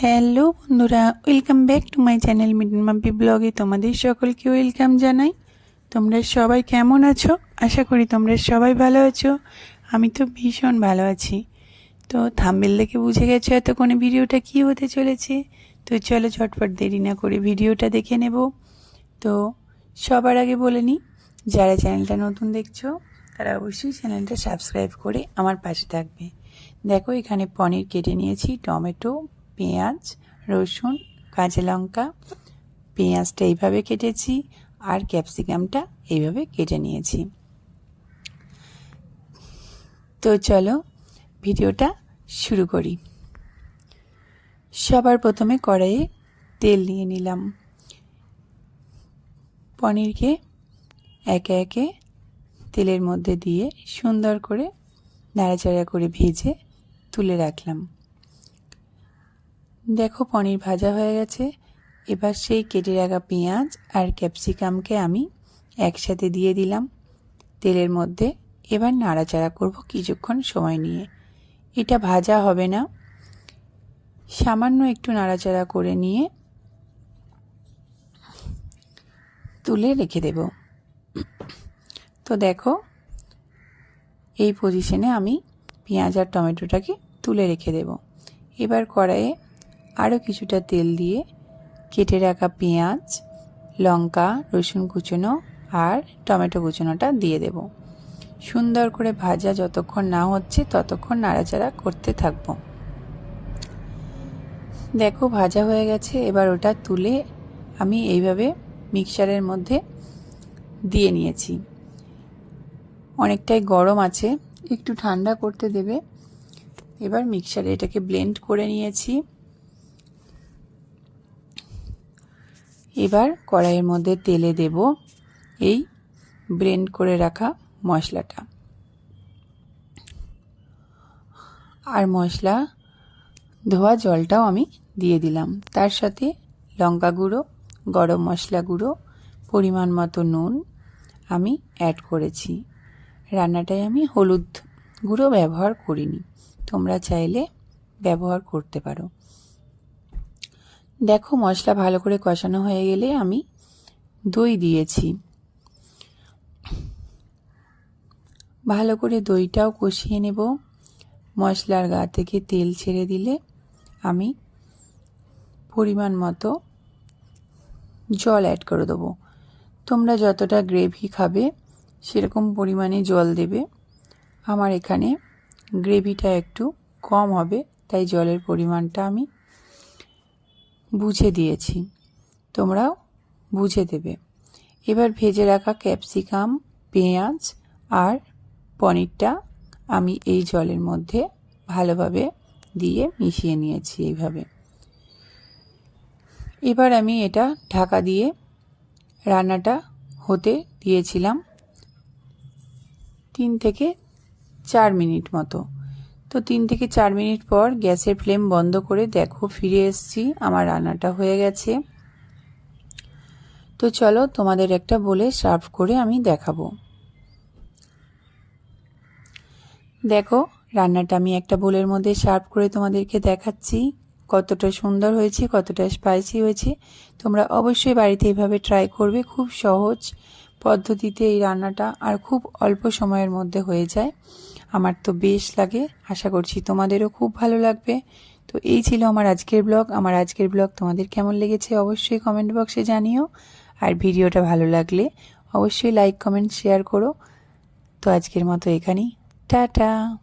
Hello বন্ধুরা welcome back to my channel mid-on Mampi ব্লগে তোমাদের সকলকে ওয়েলকাম জানাই। তোমরা সবাই কেমন আছো? আশা করি তোমরা সবাই ভালো আছো। আমি তো ভীষণ ভালো আছি। তো থাম্বেল দেখে বুঝে গেছো এতক্ষণে ভিডিওটা কী হতে চলেছে? তো চলো ঝটপট দেরি না করে ভিডিওটা দেখে নেব। তো সবার আগে বলে নিই, যারা চ্যানেলটা নতুন দেখছ, তারা অবশ্যই চ্যানেলটা সাবস্ক্রাইব করে আমার পাশে থাকবে। দেখো এখানে পনির কেটে নিয়েছি, টমেটো পেঁয়াজ, রসুন, কাঁচা লঙ্কা। পেঁয়াজটা এইভাবে কেটেছি আর ক্যাপসিকামটা এইভাবে কেটে নিয়েছি। তো চলো ভিডিওটা শুরু করি। সবার প্রথমে কড়াইয়ে তেল নিয়ে নিলাম। পনিরকে একে একে তেলের মধ্যে দিয়ে সুন্দর করে নাড়াচাড়া করে ভেজে তুলে রাখলাম। দেখো, পনির ভাজা হয়ে গেছে। এবার সেই কেটে রাখা পেঁয়াজ আর ক্যাপসিকামকে আমি একসাথে দিয়ে দিলাম তেলের মধ্যে। এবার নাড়াচাড়া করব কিছুক্ষণ সময় নিয়ে। এটা ভাজা হবে না। সামান্য একটু নাড়াচাড়া করে নিয়ে তুলে রেখে দেব। তো দেখো, এই পজিশনে আমি পেঁয়াজ আর টমেটোটাকে তুলে রেখে দেব। এবার কড়াইয়ে আরও কিছুটা তেল দিয়ে কেটে রাখা পেঁয়াজ, লঙ্কা, রসুন কুচনো আর টমেটো কুচনোটা দিয়ে দেব। সুন্দর করে ভাজা যতক্ষণ না হচ্ছে ততক্ষণ নাড়াচাড়া করতে থাকব। দেখো ভাজা হয়ে গেছে, এবার ওটা তুলে আমি এইভাবে মিক্সারের মধ্যে দিয়ে নিয়েছি। অনেকটাই গরম আছে, একটু ঠান্ডা করতে দেবে। এবার মিক্সারে এটাকে ব্লেন্ড করে নিয়েছি। এবার কড়াইয়ের মধ্যে তেলে দেব এই ব্রেন্ড করে রাখা মশলাটা। আর মশলা ধোয়া জলটাও আমি দিয়ে দিলাম। তার সাথে লঙ্কা গুঁড়ো, গরম মশলা গুঁড়ো, পরিমাণ মতো নুন আমি অ্যাড করেছি। রান্নাটায় আমি হলুদ গুঁড়ো ব্যবহার করিনি। তোমরা চাইলে ব্যবহার করতে পারো। দেখো মশলা ভালো করে কষানো হয়ে গেলে আমি দই দিয়েছি। ভালো করে দইটাও কষিয়ে নেব। মশলার গা থেকে তেল ছেড়ে দিলে আমি পরিমাণ মতো জল অ্যাড করে দেবো। তোমরা যতটা গ্রেভি খাবে, সেরকম পরিমাণে জল দেবে। আমার এখানে গ্রেভিটা একটু কম হবে, তাই জলের পরিমাণটা আমি বুঝে দিয়েছি। তোমরাও বুঝে দেবে। এবার ভেজে রাখা ক্যাপসিকাম, পেঁয়াজ আর পনিরটা আমি এই জলের মধ্যে ভালোভাবে দিয়ে মিশিয়ে নিয়েছি এইভাবে। এবার আমি এটা ঢাকা দিয়ে রান্নাটা হতে দিয়েছিলাম তিন থেকে চার মিনিট মতো। তো তিন থেকে চার মিনিট পর গ্যাসের ফ্লেম বন্ধ করে দেখো, ফিরে এসছি। আমার রান্নাটা হয়ে গেছে। তো চলো তোমাদের একটা বলে সার্ভ করে আমি দেখাবো। দেখো, রান্নাটা আমি একটা বোলের মধ্যে সার্ভ করে তোমাদেরকে দেখাচ্ছি। কতটা সুন্দর হয়েছে, কতটা স্পাইসি হয়েছে। তোমরা অবশ্যই বাড়িতে এইভাবে ট্রাই করবে, খুব সহজ পদ্ধতিতে এই রান্নাটা আর খুব অল্প সময়ের মধ্যে হয়ে যায়। আমার তো বেশ লাগে। আশা করছি তোমাদেরও খুব ভালো লাগবে। তো এই ছিল আমার আজকের ব্লগ। আমার আজকের ব্লগ তোমাদের কেমন লেগেছে অবশ্যই কমেন্ট বক্সে জানিও। আর ভিডিওটা ভালো লাগলে অবশ্যই লাইক, কমেন্ট, শেয়ার করো। তো আজকের মতো এখানেই। টাটা!